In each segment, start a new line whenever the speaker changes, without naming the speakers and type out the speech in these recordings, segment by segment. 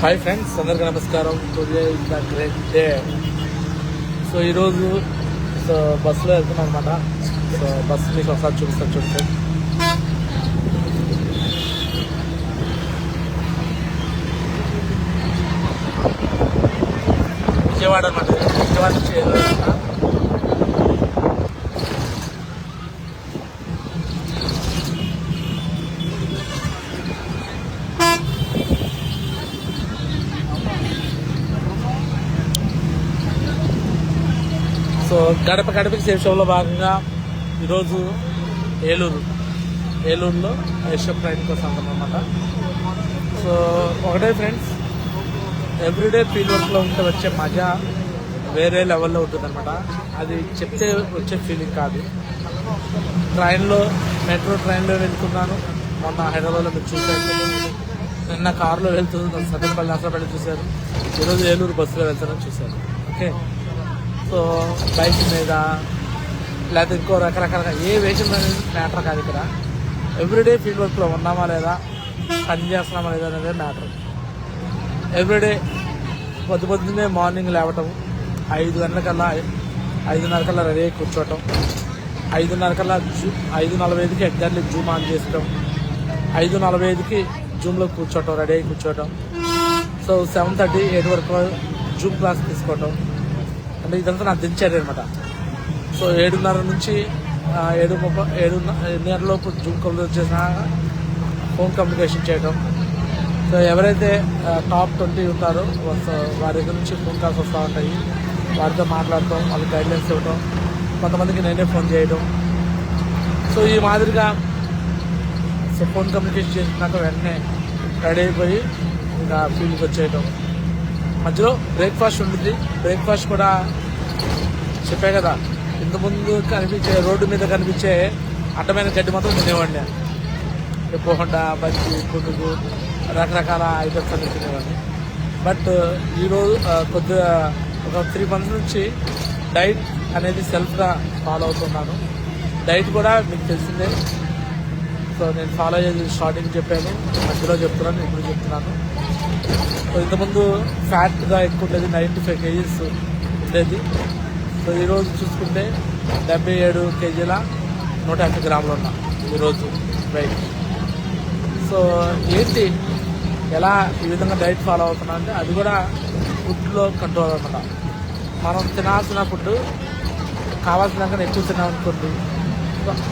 Hi friends అందరికీ నమస్కారం. Today is the great day so ఈరోజు సో బస్సులో వెళ్తున్నాం అనమాట సో బస్సు మీకు ఒకసారి చూపిస్తాను చూస్తే విజయవాడ అనమాట విజయవాడ నుంచి సో గడప గడపకి శేషంలో భాగంగా ఈరోజు ఏలూరు ఏలూరులో ఏషియన్ ట్రైన్తో కోసం అనమాట సో ఒకటే ఫ్రెండ్స్ ఎవ్రీడే ఫీల్ వర్క్లో ఉంటే వచ్చే మజా వేరే లెవెల్లో ఉంటుందన్నమాట. అది చెప్తే వచ్చే ఫీలింగ్ కాదు. ట్రైన్లో మెట్రో ట్రైన్లో వెళ్తున్నాను. మొన్న హైదరాబాద్లో మీరు చూసాను నిన్న కారులో వెళ్తుంది సత్యపల్లి నర్సపల్లి చూశారు. ఈరోజు ఏలూరు బస్సులో వెళ్తానని చూశారు. ఓకే? సో బైక్ మీద లేకపోతే ఇంకో రకరకాలుగా ఏ వెహికల్ అనేది మ్యాటర్ కాదు ఇక్కడ. ఎవ్రీడే ఫీల్డ్ వర్క్లో ఉన్నామా లేదా? పని చేస్తున్నామా లేదా అనేది మ్యాటర్ ఎవ్రీడే పొద్దు పొద్దున్నే మార్నింగ్ లేవటం ఐదు గంటలకల్లా ఐదున్నర కల్లా రెడీ అయి కూర్చోవటం ఐదున్నర కల్లా జూ ఐదు నలభై ఐదుకి ఎగ్జాక్ట్లీ జూమ్ ఆన్ చేసుకోవటం ఐదు నలభై ఐదుకి జూమ్లో కూర్చోవటం రెడీ అయి కూర్చోవటం. సో సెవెన్ థర్టీ ఎయిట్ వరకు జూమ్ క్లాస్ తీసుకోవటం. అంటే ఇదంతా నాకు దించారు అనమాట సో ఏడున్నర నుంచి ఏడు ఏడు ముప్పై ఏడున్నర జూమ్ కంప్లీట్ చేసిన ఫోన్ కమ్యూనికేషన్ చేయడం సో ఎవరైతే టాప్ ట్వంటీ ఉంటారో వారి దగ్గర నుంచి ఫోన్ కాల్స్ వస్తూ ఉంటాయి. వారితో మాట్లాడటం వాళ్ళకి గైడ్లైన్స్ ఇవ్వడం కొంతమందికి నేనే ఫోన్ చేయడం సో ఈ మాదిరిగా సో ఫోన్ కమ్యూనికేషన్ చేసినాక వెంటనే రెడీ అయిపోయి ఇంకా ఫీల్డ్కి వచ్చేయటం. మధ్యలో బ్రేక్ఫాస్ట్ ఉంటుంది. బ్రేక్ఫాస్ట్ కూడా చెప్పే కదా ఇంతకుముందు ముందు కనిపించే రోడ్డు మీద కనిపించే అడ్డమైన గడ్డి మాత్రం తినేవాడిని పోహండా బజ్జి పునుగు రకరకాల ఐటమ్స్ అన్ని తినేవాడిని. బట్ ఈరోజు కొద్దిగా ఒక త్రీ మంత్స్ నుంచి డైట్ అనేది సెల్ఫ్గా ఫాలో అవుతున్నాను. డైట్ కూడా మీకు తెలిసిందే సో నేను ఫాలో అయ్యేది స్టార్టింగ్ చెప్పాను. మధ్యలో చెప్తున్నాను ఇప్పుడు చెప్తున్నాను. సో ఇంతకుముందు ఫ్యాట్గా ఎక్కువ ఉండేది నైంటీ ఫైవ్ కేజీస్ ఉండేది. సో ఈరోజు చూసుకుంటే డెబ్బై ఏడు కేజీల నూట యాభై గ్రాములు ఉన్నా ఈరోజు వెయిట్ సో ఏంటి? ఎలా ఈ విధంగా డైట్ ఫాలో అవుతున్నా అంటే అది కూడా ఫుడ్లో కంట్రోల్ అనమాట మనం తినాల్సిన ఫుడ్ కావాల్సిన ఎక్కువ తినాలనుకోండి.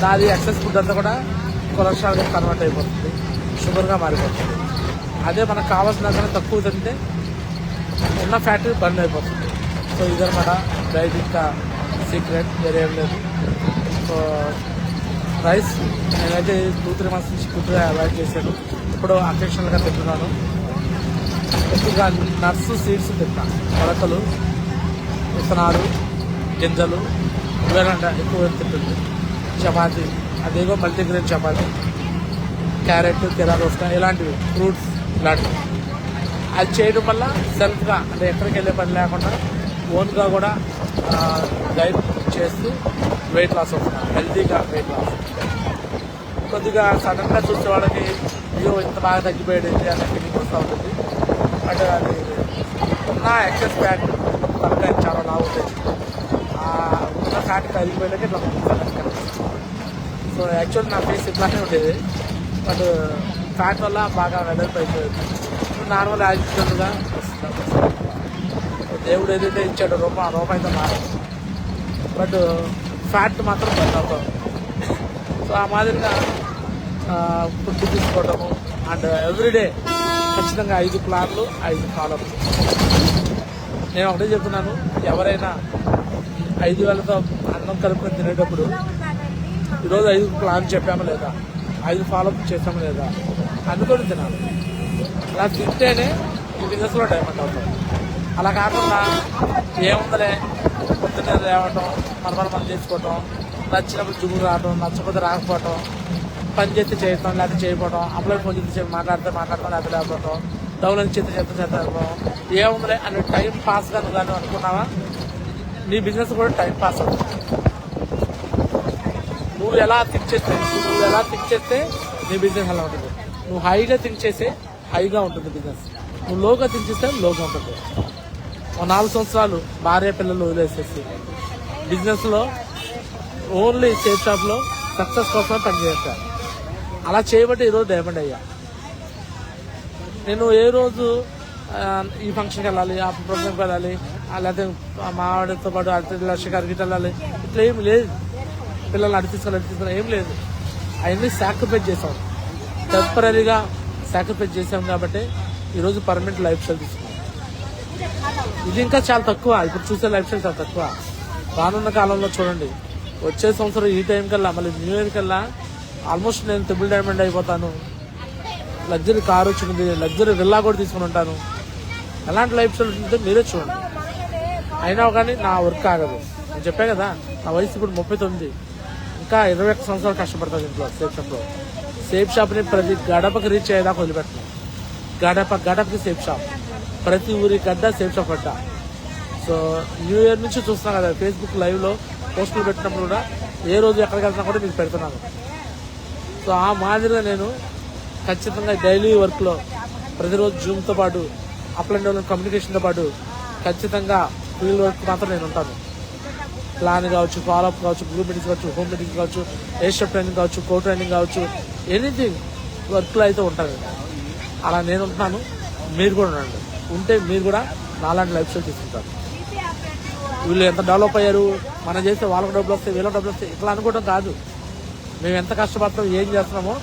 దాని ఎక్సెస్ ఫుడ్ అంతా కూడా కొలెస్ట్రాల్గా కన్వర్ట్ అయిపోతుంది? షుగర్గా మారిపోతుంది. అదే మనకు కావాల్సిన దానికన్నా తక్కువ తింటే ఉన్న ఫ్యాట్ బంద్ అయిపోతుంది. సో ఇదనమాట డైట్ యొక్క సీక్రెట్ వేరే ఏం లేదు. సో రైస్ నేనైతే టూ త్రీ మంత్స్ నుంచి ఫుడ్గా అవాయిడ్ చేశాను. ఇప్పుడు అకేషనల్గా తింటున్నాను. ఎక్కువగా నట్స్ సీడ్స్ తింటాను మొలకలు విత్తనాలు గింజలు ఇవేనంట ఎక్కువ తింటుంది. చపాతీ అదేగో మల్టీగ్రెయిన్ చపాతి క్యారెట్ కిరాదోస్కా ఇలాంటివి ఫ్రూట్స్ ఇలాంటివి. అది చేయడం వల్ల సెల్ఫ్గా అంటే ఎక్కడికి వెళ్ళే పని లేకుండా ఓన్గా కూడా డైట్ చేస్తూ వెయిట్ లాస్ అవుతున్నాను హెల్తీగా వెయిట్ లాస్ కొద్దిగా సడన్గా చూసే వాళ్ళకి అయ్యో ఇంత బాగా తగ్గిపోయాడు అని అనే ఫీలింగ్ వస్తూ ఉంటుంది. బట్ అది ఉన్న ఎక్సెస్ ఫ్యాట్ తనకాయ చాలా లావు ఉంటుంది. ఆ ఉన్న ఫ్యాట్ కరిగిపోయాకే ఇట్లా కనిపిస్తుంది సో యాక్చువల్ నా ఫేస్ ఇట్లానే ఉండేది. బట్ ఫ్యాట్ వల్ల బాగా వెడల్పు అయిపోయింది నార్మల్ యాక్సిడెంట్గా దేవుడు ఏదైతే ఇచ్చాడో రూపాయి ఆ రూపాయితో మారదు బట్ ఫ్యాట్ మాత్రం బర్న్ సో ఆ మాదిరిగా ఫుడ్ తీసుకోవడము అండ్ ఎవ్రీడే ఖచ్చితంగా ఐదు ప్లాన్లు ఐదు ఫాలో నేను ఒకటే చెప్తున్నాను ఎవరైనా ఐదు వేలతో అన్నం కలుపుకొని తినేటప్పుడు ఈరోజు ఐదు ప్లాన్ చెప్పామా లేదా? ఐదు ఫాలో చేసామా లేదా? అందుకొని తినాలి. అలా తింటేనే ఈ బిజినెస్లో డైమండ్ అవుతుంది అలా కాకుండా ఏముందలే? పొద్దున్నే లేవటం మన పని చేసుకోవటం నచ్చినప్పుడు జుగురు రావటం నచ్చకపోతే రాకపోవటం పని చేస్తే చేయటం లేకపోతే చేయకపోవడం అప్లై ఫోన్ చేస్తే మాట్లాడితే మాట్లాడటం లేకపోతే లేకపోవటం డౌన్ అని చేస్తే చేస్తే చేస్తాం ఏముందిలే అని టైం పాస్ కానీ కానీ అనుకున్నావా? నీ బిజినెస్ కూడా టైం పాస్ అవుతుంది. నువ్వు ఎలా థింక్ చేస్తే నువ్వు ఎలా థింక్ చేస్తే నీ బిజినెస్ అలా ఉంటుంది? నువ్వు హైగా థింక్ చేస్తే హైగా ఉంటుంది బిజినెస్ నువ్వు లోగా దించిస్తే లోగా ఉంటుంది. ఒక నాలుగు సంవత్సరాలు భార్య పిల్లలు వదిలేసేసి బిజినెస్లో ఓన్లీ సేఫ్ షాప్లో సక్సెస్ కోసం పనిచేస్తాను అలా చేయబట్టి ఈరోజు డైమండ్ అయ్యా. నేను ఏ రోజు ఈ ఫంక్షన్కి వెళ్ళాలి ఆ ప్రోగ్రామ్కి వెళ్ళాలి లేకపోతే మా ఆవిడతో పాటు అటు లక్ష గారికి వెళ్ళాలి ఇట్లా ఏమి లేదు. పిల్లల్ని అడి తీసుకొని ఏం లేదు. అవన్నీ సాక్రిఫైస్ చేసాం టెంపరీగా సాక్రిఫైస్ చేసాం కాబట్టి ఈరోజు పర్మనెంట్ లైఫ్ స్టైల్ తీసుకున్నాం. ఇది ఇంకా చాలా తక్కువ. ఇప్పుడు చూసే లైఫ్ స్టైల్ చాలా తక్కువ. రానున్న కాలంలో చూడండి. వచ్చే సంవత్సరం ఈ టైం కల్లా మళ్ళీ న్యూ ఇయర్ కల్లా ఆల్మోస్ట్ నేను ట్రిపుల్ డైమండ్ అయిపోతాను. లగ్జరీ కారు వచ్చింది లగ్జరీ విల్లా కూడా తీసుకుని ఉంటాను. ఎలాంటి లైఫ్ స్టైల్ ఉంటుందో మీరే చూడండి. అయినా కానీ నా వర్క్ ఆగదు. నేను చెప్పా కదా నా వయసు ఇప్పుడు ముప్పై తొమ్మిది. ఇరవై ఒక్క సంవత్సరాలు కష్టపడతాను దీంట్లో సేఫ్ షాప్లో సేఫ్ షాప్ని ప్రతి గడపకి రీచ్ అయ్యేదాకా వదిలిపెట్టను. గడప గడపకి సేఫ్ షాప్ ప్రతి ఊరి గడ్డ సేఫ్ షాప్ అడ్డ సో న్యూ ఇయర్ నుంచి చూస్తున్నాను కదా ఫేస్బుక్ లైవ్లో పోస్టులు పెట్టినప్పుడు కూడా ఏ రోజు ఎక్కడికి వెళ్తున్నా కూడా మీకు పెడుతున్నాను. సో ఆ మాదిరిగా నేను ఖచ్చితంగా డైలీ వర్క్లో ప్రతిరోజు జూమ్తో పాటు అప్ అండ్ డౌన్ కమ్యూనికేషన్తో పాటు ఖచ్చితంగా ఫీల్డ్ వర్క్ మాత్రం నేను ఉంటాను. ప్లాన్ కావచ్చు ఫాలోఅప్ కావచ్చు గ్రూప్ మీటింగ్స్ కావచ్చు హోమ్ మీటింగ్స్ కావచ్చు ఏషియప్ ట్రైనింగ్ కావచ్చు కో ట్రైనింగ్ కావచ్చు ఎనీథింగ్ వర్క్లో అయితే ఉంటుంది అలా నేను ఉంటున్నాను. మీరు కూడా ఉండండి. ఉంటే మీరు కూడా నాలాంటి లైఫ్ స్టైల్ తీసుకుంటారు. వీళ్ళు ఎంత డెవలప్ అయ్యారు? మనం చేస్తే వాళ్ళకి డబ్బులు వస్తాయి వీళ్ళకి డబ్బులు వస్తాయి. ఇట్లా అనుకోవడం కాదు. మేము ఎంత కష్టపడతాం ఏం చేస్తున్నామో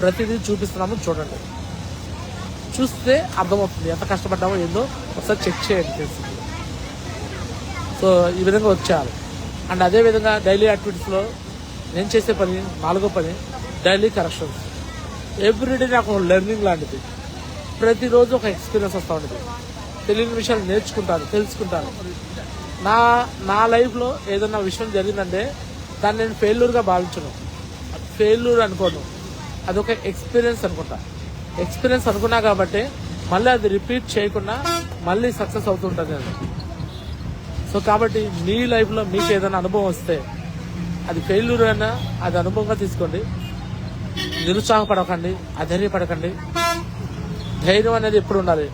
ప్రతిదీ చూపిస్తున్నామో చూడండి. చూస్తే అర్థమవుతుంది ఎంత కష్టపడ్డామో ఏందో. ఒకసారి చెక్ చేయండి. తెలిసింది సో ఈ విధంగా వచ్చేయాలి. అండ్ అదే విధంగా డైలీ యాక్టివిటీస్లో నేను చేసే పని నాలుగో పని డైలీ కరెక్షన్స్ ఎవ్రీడే నాకు లెర్నింగ్ లాంటిది. ప్రతిరోజు ఒక ఎక్స్పీరియన్స్ వస్తూ ఉంటుంది. తెలియని విషయాలు నేర్చుకుంటాను తెలుసుకుంటాను. నా నా లైఫ్లో ఏదైనా విషయం జరిగిందంటే దాన్ని నేను ఫెయిల్యూర్గా భావించను. ఫెయిల్యూర్ అనుకోను. అదొక ఎక్స్పీరియన్స్ అనుకుంటా. ఎక్స్పీరియన్స్ అనుకున్నా కాబట్టి మళ్ళీ అది రిపీట్ చేయకుండా మళ్ళీ సక్సెస్ అవుతుంటుంది నేను సో కాబట్టి మీ లైఫ్లో మీకు ఏదైనా అనుభవం వస్తే అది ఫెయిల్యూర్ అయినా అది అనుభవంగా తీసుకోండి. నిరుత్సాహపడకండి అధైర్యపడకండి. ధైర్యం అనేది ఎప్పుడు ఉండాలి?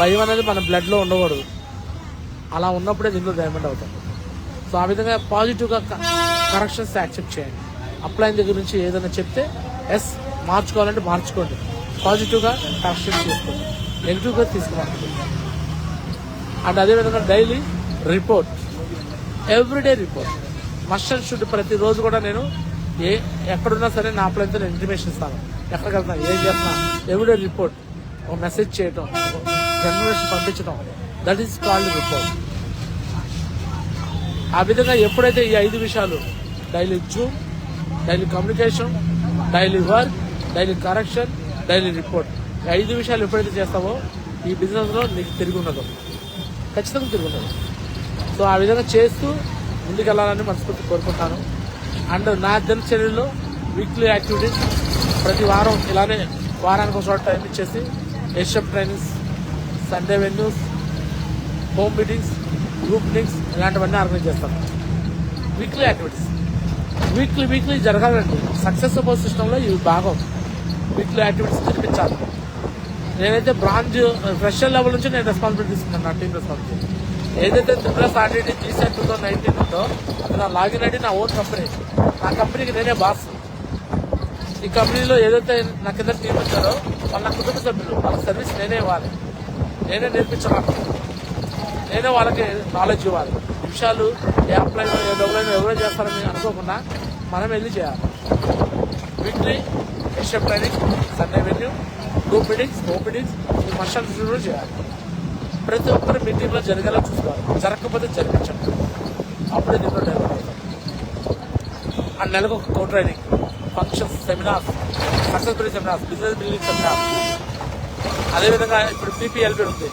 భయం అనేది మన బ్లడ్లో ఉండకూడదు. అలా ఉన్నప్పుడే దీంట్లో డైమండ్ అవుతాం. సో ఆ విధంగా పాజిటివ్గా కరెక్షన్స్ యాక్సెప్ట్ చేయండి. అప్లైన్ దగ్గర నుంచి ఏదైనా చెప్తే ఎస్ మార్చుకోవాలంటే మార్చుకోండి. పాజిటివ్గా కరెక్షన్స్ చేసుకోండి నెగిటివ్గా తీసుకోవాలి. అండ్ అదేవిధంగా daily report everyday report must and should ప్రతిరోజు కూడా నేను ఏ ఎక్కడున్నా సరే నా అప్లైన్తో నేను ఇంటిమేషన్ ఇస్తాను. ఎక్కడికి ఏం చేస్తున్నా ఎవ్రీడే రిపోర్ట్ ఒక మెసేజ్ చేయటం జనరేషన్ పంపించడం దట్ ఈస్ కాల్డ్ రిపోర్ట్ ఆ విధంగా ఎప్పుడైతే ఈ ఐదు విషయాలు daily zoom daily communication daily work daily correction daily report ఈ ఐదు విషయాలు ఎప్పుడైతే చేస్తావో ఈ బిజినెస్లో నీకు తిరిగి ఉండదు ఖచ్చితంగా తిరిగి ఉండదు సో ఆ విధంగా చేస్తూ ముందుకెళ్ళాలని మనస్ఫూర్తి కోరుకుంటాను. అండ్ నా దినచర్యలో వీక్లీ యాక్టివిటీస్ ప్రతి వారం ఇలానే వారానికి ఒక టైం ఇచ్చేసి SF trainings Sunday venues home meetings group meetings ఇలాంటివన్నీ ఆర్గనైజ్ చేస్తాను. వీక్లీ యాక్టివిటీస్ వీక్లీ వీక్లీ జరగాలండి. సక్సెస్ సపోర్ట్ సిస్టంలో ఇవి భాగం. వీక్లీ యాక్టివిటీస్ జరిపించాలి. నేనైతే బ్రాంచ్ ఫ్రెషర్ లెవెల్ నుంచి నేను రెస్పాన్సిబిలిటీ తీసుకున్నాను. నా టీం రెస్పాన్సిబిలిటీ ఏదైతే త్రిపుర ఆర్డీటీ జీసెట్ టూ థౌసండ్ నైన్టీన్ ఉందో అది నా లాగిన్ ఐడి నా ఓన్ కంపెనీ నా కంపెనీకి నేనే బాస్ ఈ కంపెనీలో ఏదైతే నా కింద టీం వచ్చారో వాళ్ళ నా కుటుంబ సభ్యులు వాళ్ళ సర్వీస్ నేనే ఇవ్వాలి. నేనే నేర్పించాలి నేనే వాళ్ళకి నాలెడ్జ్ ఇవ్వాలి. విషయాలు ఏ అప్లైన్ ఏ డబ్బులైనా ఎవరో చేస్తారని అనుకోకుండా మనం వెళ్ళి చేయాలి. Weekly SF training Sunday venue group meetings home meetings ఈ మస్టల్ చేయాలి. ప్రతి ఒక్కరు మీటింగ్లో జరిగేలా చూసుకోవాలి. జరగకపోతే జరిపించండి. అప్పుడే దీంట్లో డెవలప్ అవుతాం. ఆ నెలకు ఒక co training functions seminars successful seminars business building seminars అదేవిధంగా ఇప్పుడు పీపీఎల్పీ ఉంది.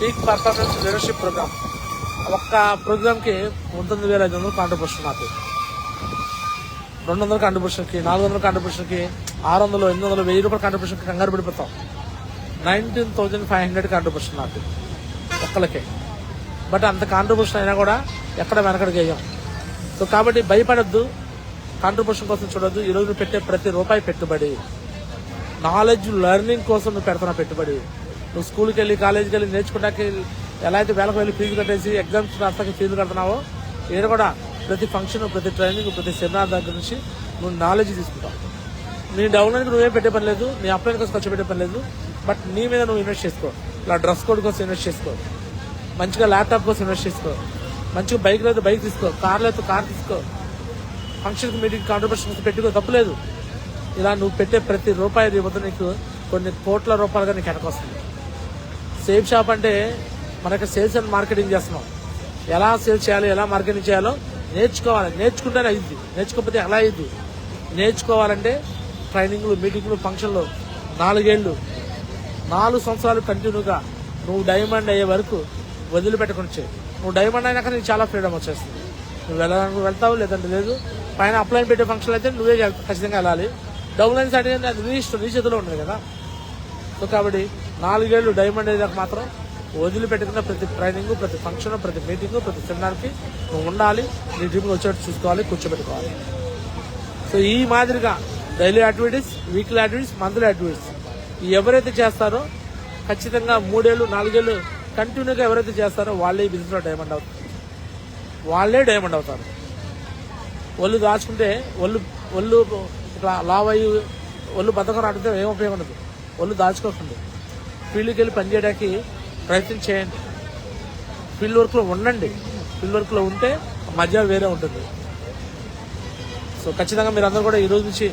పీక్ పర్ఫార్మెన్స్ లీడర్షిప్ ప్రోగ్రామ్ ఒక్క ప్రోగ్రామ్కి పంతొమ్మిది వేల ఐదు వందలు కాంట్రిబ్యూషన్ నాకు రెండు వందల కాంట్రిబ్యూషన్కి నాలుగు వందల కాంట్రిబ్యూషన్కి ఆరు వందలు ఎనిమిది వందలు వెయ్యి రూపాయల కాంట్రిబ్యూషన్కి కంగారు పడిపోతాం. Nineteen thousand five hundred contribution నాకు ఒక్కలకే బట్ అంత కాంట్రిబ్యూషన్ అయినా కూడా ఎక్కడ వెనకడికి వేయం. సో కాబట్టి భయపడద్దు. కాంట్రిబ్యూషన్ కోసం చూడొద్దు. ఈరోజు నువ్వు పెట్టే ప్రతి రూపాయి పెట్టుబడి. నాలెడ్జ్ లెర్నింగ్ కోసం నువ్వు పెడుతున్న పెట్టుబడి. నువ్వు స్కూల్కి వెళ్ళి కాలేజీకి వెళ్ళి నేర్చుకోవడానికి ఎలా అయితే వేలకు వెళ్ళి ఫీజు కట్టేసి ఎగ్జామ్స్ రాస్తాకి ఫీజు కడుతున్నావో ఈడ కూడా ప్రతి ఫంక్షన్ ప్రతి ట్రైనింగ్ ప్రతి సెమినార్ దగ్గర నుంచి నువ్వు నాలెడ్జ్ తీసుకుంటావు. నీ డౌన్లోడ్కి నువ్వేం పెట్టే పని లేదు. నీ అప్లైన్ కోసం ఖర్చు పెట్టే పని లేదు. బట్ నీ మీద నువ్వు ఇన్వెస్ట్ చేసుకో. ఇలా డ్రెస్ కోడ్ కోసం ఇన్వెస్ట్ చేసుకో. మంచిగా ల్యాప్టాప్ కోసం ఇన్వెస్ట్ చేసుకో. మంచిగా బైక్ అయితే బైక్ తీసుకో. కార్లో అయితే కార్ తీసుకో. ఫంక్షన్కి మీటింగ్ కాంట్రిబ్యూషన్ పెట్టుకో తప్పలేదు ఇలా నువ్వు పెట్టే ప్రతి రూపాయి రేపు నీకు. కొన్ని కోట్ల రూపాయలుగా నీకు వెనకొస్తుంది సేఫ్ షాప్ అంటే మనకి సేల్స్ అండ్ మార్కెటింగ్ చేస్తున్నాం. ఎలా సేల్స్ చేయాలి ఎలా మార్కెటింగ్ చేయాలో నేర్చుకోవాలి. నేర్చుకుంటేనే అయింది నేర్చుకోకపోతే ఎలా అయింది నేర్చుకోవాలంటే ట్రైనింగ్లు మీటింగ్లు ఫంక్షన్లు నాలుగేళ్ళు. నాలుగు సంవత్సరాలు కంటిన్యూగా నువ్వు డైమండ్ అయ్యే వరకు వదిలిపెట్టకుండా నువ్వు డైమండ్ అయినాక నీకు చాలా ఫ్రీడమ్ వచ్చేస్తుంది. నువ్వు వెళ్ళడానికి వెళ్తావు లేదంటే లేదు. పైన అప్లైన్ పెట్టే ఫంక్షన్ అయితే నువ్వే ఖచ్చితంగా వెళ్ళాలి. డౌన్ లైన్స్ అంటే అది నీ నీ చేతిలో ఉండదు కదా. సో కాబట్టి నాలుగేళ్ళు డైమండ్ అయ్యేదాకా మాత్రం వదిలిపెట్టుకున్న ప్రతి ట్రైనింగ్ ప్రతి ఫంక్షన్ ప్రతి మీటింగ్ ప్రతి సెమినార్కి నువ్వు ఉండాలి నీ డ్రీమ్కి వచ్చేటట్టు చూసుకోవాలి కూర్చోబెట్టుకోవాలి. సో ఈ మాదిరిగా daily activities weekly activities monthly activities ఎవరైతే చేస్తారో ఖచ్చితంగా మూడేళ్ళు నాలుగేళ్ళు కంటిన్యూగా ఎవరైతే చేస్తారో వాళ్ళే ఈ బిజినెస్లో డైమండ్ అవుతారు. వాళ్ళే డైమండ్ అవుతారు. ఒళ్ళు దాచుకుంటే ఒళ్ళు ఒళ్ళు ఇట్లా అయ్యి ఒళ్ళు బతకం రాడితే ఏం ఉపయోగం ఉండదు. ఒళ్ళు దాచుకోకండి. ఫీల్డ్కి వెళ్ళి పనిచేయడానికి ప్రయత్నం చేయండి. ఫీల్డ్ వర్క్లో ఉండండి. ఫీల్డ్ వర్క్లో ఉంటే మజా వేరే ఉంటుంది. సో ఖచ్చితంగా మీరు అందరూ కూడా ఈరోజు నుంచి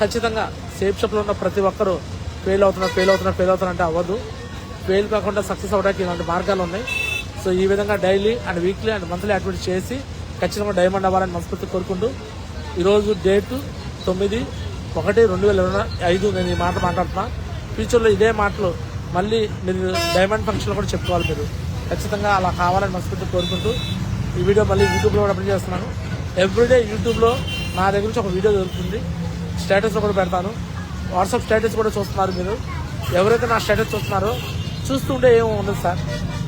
ఖచ్చితంగా సేఫ్ షాప్లో ఉన్న ప్రతి ఒక్కరూ ఫెయిల్ అవుతున్నారు ఫెయిల్ అవుతున్నారు ఫెయిల్ అవుతున్నారు అంటే అవ్వదు. ఫెయిల్ కాకుండా సక్సెస్ అవడానికి ఇలాంటి మార్గాలు ఉన్నాయి. సో ఈ విధంగా daily and weekly and monthly activity చేసి ఖచ్చితంగా డైమండ్ అవ్వాలని మనస్ఫూర్తి కోరుకుంటూ ఈరోజు డేటు తొమ్మిది ఒకటి రెండు వేల ఇరవై ఐదు నేను ఈ మాట మాట్లాడుతున్నా. ఫ్యూచర్లో ఇదే మాటలు మళ్ళీ మీరు డైమండ్ ఫంక్షన్లో కూడా చెప్పుకోవాలి మీరు. ఖచ్చితంగా అలా కావాలని మనస్ఫూర్తి కోరుకుంటూ ఈ వీడియో మళ్ళీ యూట్యూబ్లో కూడా అప్లోడ్ చేస్తున్నాను. ఎవ్రీడే యూట్యూబ్లో నా దగ్గర నుంచి ఒక వీడియో దొరుకుతుంది. స్టేటస్లో కూడా పెడతాను. వాట్సాప్ స్టేటస్ కూడా చూస్తున్నారు మీరు. ఎవరైతే నా స్టేటస్ చూస్తున్నారో చూస్తుంటే ఏమో ఉండదు సార్.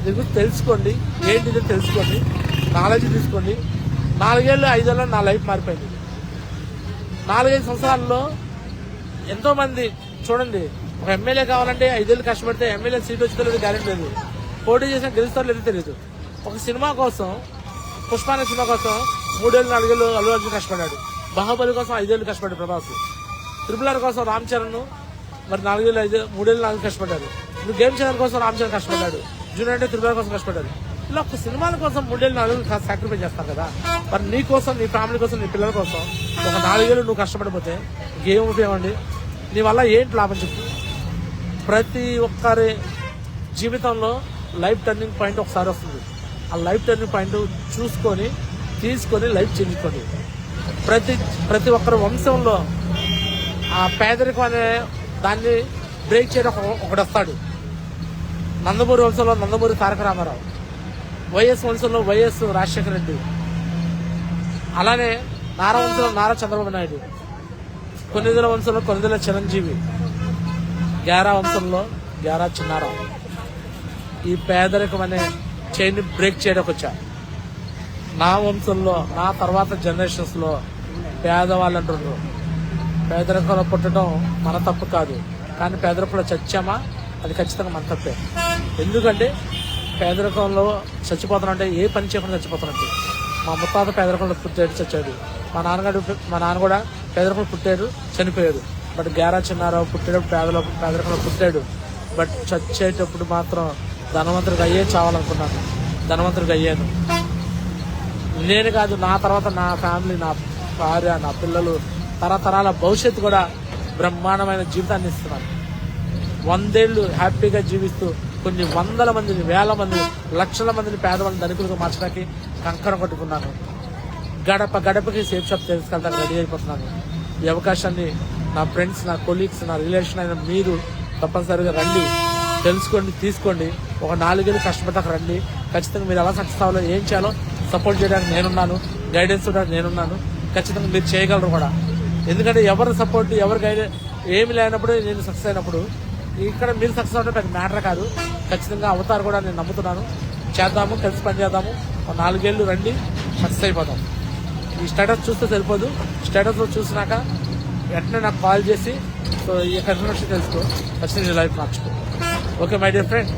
దీని గురించి తెలుసుకోండి. ఏంటిదో తెలుసుకోండి. నాలెడ్జ్ తీసుకోండి. నాలుగేళ్ళు ఐదేళ్ళు నా లైఫ్ మారిపోయింది. నాలుగైదు సంవత్సరాల్లో ఎంతోమంది చూడండి ఒక ఎమ్మెల్యే కావాలంటే ఐదేళ్ళు కష్టపడితే ఎమ్మెల్యే సీట్ వచ్చిందో లేదో గ్యారెంటీ లేదు. పోటీ చేసిన గెలుస్తారో లేదో తెలియదు ఒక సినిమా కోసం పుష్పాన సినిమా కోసం మూడేళ్ళు నాలుగేళ్ళు అల్లు అర్జున్ కష్టపడ్డాడు. బాహుబలి కోసం ఐదేళ్ళు కష్టపడ్డాడు ప్రభాస్. త్రిపుల కోసం రామ్ చరణ్ మరి నాలుగేళ్ళు ఐదు మూడేళ్ళు నాలుగు కష్టపడ్డాడు. నువ్వు గేమ్ ఛానల్ కోసం రామ్ కష్టపడ్డాడు. జూనియర్ అంటే తిరుమల కోసం కష్టపడ్డాడు. ఇలా ఒక సినిమాల కోసం మూడేళ్ళు నాలుగు సాక్రిఫైస్ చేస్తారు కదా. మరి నీ కోసం నీ ఫ్యామిలీ కోసం నీ పిల్లల కోసం ఒక నాలుగేళ్ళు నువ్వు కష్టపడిపోతే గేమ్ ఉపయోగండి నీ వల్ల ఏంటి లాభం చెప్పు. ప్రతి ఒక్కరి జీవితంలో లైఫ్ టర్నింగ్ పాయింట్ ఒకసారి వస్తుంది. ఆ లైఫ్ టర్నింగ్ పాయింట్ చూసుకొని తీసుకొని లైఫ్ చేయించుకోండి ప్రతి ప్రతి ఒక్కరి వంశంలో ఆ పేదరికం అనే దాన్ని బ్రేక్ చేయడం ఒక- ఒకడు వస్తాడు. నందమూరి వంశంలో నందమూరి తారక రామారావు. వైఎస్ వంశంలో వైఎస్ రాజశేఖర రెడ్డి. అలానే నారా వంశంలో నారా చంద్రబాబు నాయుడు. కొన్నిదల వంశంలో కొన్నిదల చిరంజీవి. గ్యారా వంశంలో గ్యారా చిన్నారావు. ఈ పేదరికం అనే చైన్ బ్రేక్ చేయడానికి వచ్చా. నా వంశంలో నా తర్వాత జనరేషన్స్లో పేదవాళ్ళు అంటున్నారు పేదరికంలో పుట్టడం మన తప్పు కాదు. కానీ పేదరికంలో చచ్చామా? అది ఖచ్చితంగా మన తప్పే. ఎందుకంటే పేదరికంలో చచ్చిపోతానంటే ఏ పని చేయకుండా చచ్చిపోతానంటే మా ముత్తాత పేదరికంలో పుట్టాడు చచ్చాడు. మా నాన్నగారు మా నాన్న కూడా పేదరికంలో పుట్టాడు చనిపోయాడు. బట్ గ్యారా చిన్నారావు పుట్టేటప్పుడు పేదలో పేదరికంలో పుట్టాడు. బట్ చచ్చేటప్పుడు మాత్రం ధనవంతుడికి అయ్యే చావాలనుకున్నాను. ధనవంతుడికి అయ్యాను. నేను కాదు నా తర్వాత నా ఫ్యామిలీ నా భార్య నా పిల్లలు తరతరాల భవిష్యత్తు కూడా బ్రహ్మాండమైన జీవితాన్ని ఇస్తున్నాను వందేళ్ళు హ్యాపీగా జీవిస్తూ కొన్ని వందల మందిని వేల మంది లక్షల మందిని పేదవాళ్ళని ధనికులుగా మార్చడానికి కంకణం కొట్టుకున్నాను. గడప గడపకి సేఫ్ షాప్ తెలుసుకెళ్తాను రెడీ అయిపోతున్నాను. ఈ అవకాశాన్ని నా ఫ్రెండ్స్ నా కొలీగ్స్ నా రిలేషన్ అయిన మీరు తప్పనిసరిగా రండి. తెలుసుకోండి తీసుకోండి. ఒక నాలుగేళ్ళు కష్టపడ్డాక రండి. ఖచ్చితంగా మీరు ఎలా సక్సెస్ అవ్వాలో ఏం చేయాలో సపోర్ట్ చేయడానికి నేనున్నాను. గైడెన్స్ ఇవ్వడానికి నేనున్నాను. ఖచ్చితంగా మీరు చేయగలరు కూడా. ఎందుకంటే ఎవరి సపోర్ట్ ఎవరి ఏమి లేనప్పుడు నేను సక్సెస్ అయినప్పుడు ఇక్కడ మీరు సక్సెస్ అవడం పెద్ద మ్యాటర్ కాదు. ఖచ్చితంగా అవుతారు కూడా నేను నమ్ముతున్నాను. చేద్దాము కలిసి పని చేద్దాము. ఒక నాలుగేళ్ళు రండి సక్సెస్ అయిపోదాం ఈ స్టేటస్ చూస్తే సరిపోదు. స్టేటస్లో చూసినాక వెంటనే నాకు కాల్ చేసి సో ఈ కన్ఫర్మేషన్ తెలుసుకో. ఖచ్చితంగా నీ లైఫ్ మార్చుకో. Okay my dear friend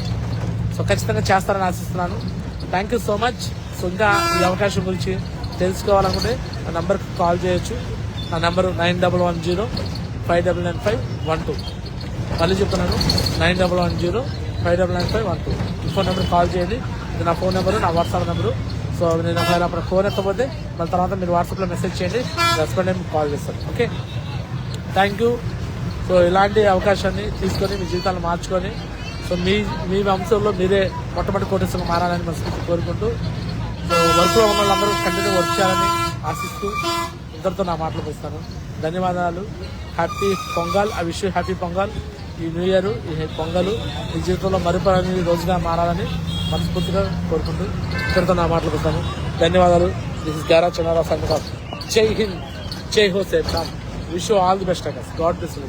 so ఖచ్చితంగా చేస్తారని ఆశిస్తున్నాను. Thank you so much so ఇంకా ఈ అవకాశం గురించి తెలుసుకోవాలనుకుంటే నా నెంబర్కి కాల్ చేయొచ్చు. నా number nine double one zero five double nine five one two. మళ్ళీ చెప్తున్నాను nine double one zero five double nine five one two. ఈ ఫోన్ నెంబర్ కాల్ చేయండి. ఇది నా ఫోన్ నెంబరు నా వాట్సాప్ నెంబరు. సో నేను ఒకవేళ అప్పుడు ఫోన్ ఎత్తపోతే మళ్ళీ తర్వాత మీరు వాట్సాప్లో మెసేజ్ చేయండి. రెస్పాండ్ మీకు కాల్ చేస్తాను. ఓకే? థ్యాంక్ యూ సో ఇలాంటి అవకాశాన్ని తీసుకొని మీ జీవితాన్ని మార్చుకొని సో మీ మీ వంశంలో మీరే మొట్టమొదటి కోటేశ్వరం మారాలని మనస్ఫూర్తి కోరుకుంటూ సో వర్క్లో ఉన్న వాళ్ళందరూ కంటిన్యూ వర్క్ చేయాలని ఆశిస్తూ ఇద్దరితో నా మాటలు పోస్తాను ధన్యవాదాలు. Happy Pongal. I wish happy Pongal. ఈ న్యూ ఇయర్ ఈ పొంగలు ఈ జీవితంలో మరుపని రోజుగా మారాలని మనస్ఫూర్తిగా కోరుకుంటూ ఇద్దరితో నా మాటలు పోస్తాను ధన్యవాదాలు. దిస్ ఇస్ గ్యారా చంద్రరావు సంగ జై హింద్ జై హో same wish all the best అకస్ God bless you